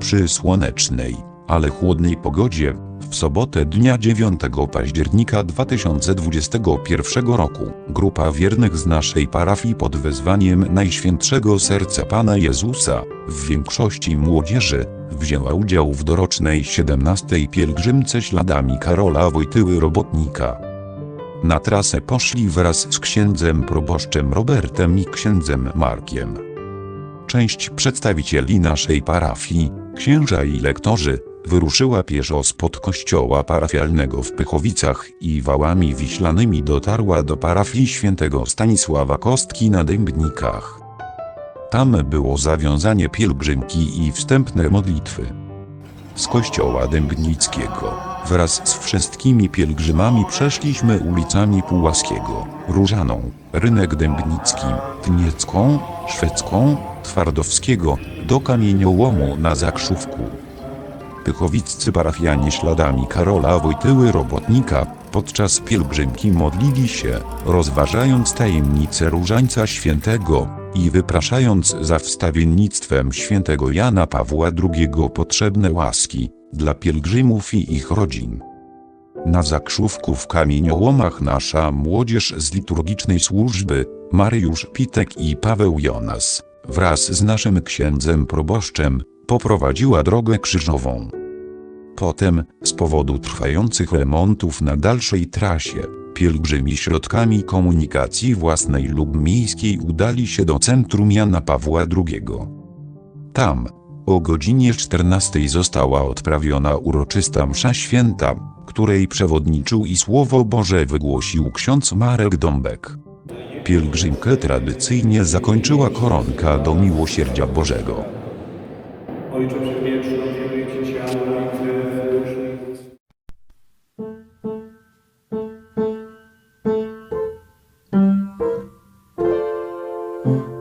Przy słonecznej, ale chłodnej pogodzie, w sobotę dnia 9 października 2021 roku, grupa wiernych z naszej parafii pod wezwaniem Najświętszego Serca Pana Jezusa, w większości młodzieży, wzięła udział w dorocznej 17 pielgrzymce śladami Karola Wojtyły Robotnika. Na trasę poszli wraz z księdzem proboszczem Robertem i księdzem Markiem. Część przedstawicieli naszej parafii, księża i lektorzy, wyruszyła pieszo spod kościoła parafialnego w Pychowicach i wałami wiślanymi dotarła do parafii świętego Stanisława Kostki na Dębnikach. Tam było zawiązanie pielgrzymki i wstępne modlitwy. Z kościoła Dębnickiego, wraz z wszystkimi pielgrzymami przeszliśmy ulicami Pułaskiego, Różaną, Rynek Dębnicki, Tniecką, Szwedzką, Twardowskiego, do Kamieniołomu na Zakrzówku. Pychowiccy parafianie śladami Karola Wojtyły Robotnika podczas pielgrzymki modlili się, rozważając tajemnicę Różańca Świętego i wypraszając za wstawiennictwem świętego Jana Pawła II potrzebne łaski dla pielgrzymów i ich rodzin. Na zakrzówku w kamieniołomach nasza młodzież z liturgicznej służby, Mariusz Pitek i Paweł Jonas, wraz z naszym księdzem proboszczem, poprowadziła drogę krzyżową. Potem, z powodu trwających remontów na dalszej trasie, pielgrzymi środkami komunikacji własnej lub miejskiej udali się do centrum Jana Pawła II. Tam, o godzinie 14 została odprawiona uroczysta msza święta, której przewodniczył i Słowo Boże wygłosił ksiądz Marek Dąbek. Pielgrzymkę tradycyjnie zakończyła koronka do miłosierdzia Bożego. Ojcze Mm-hmm.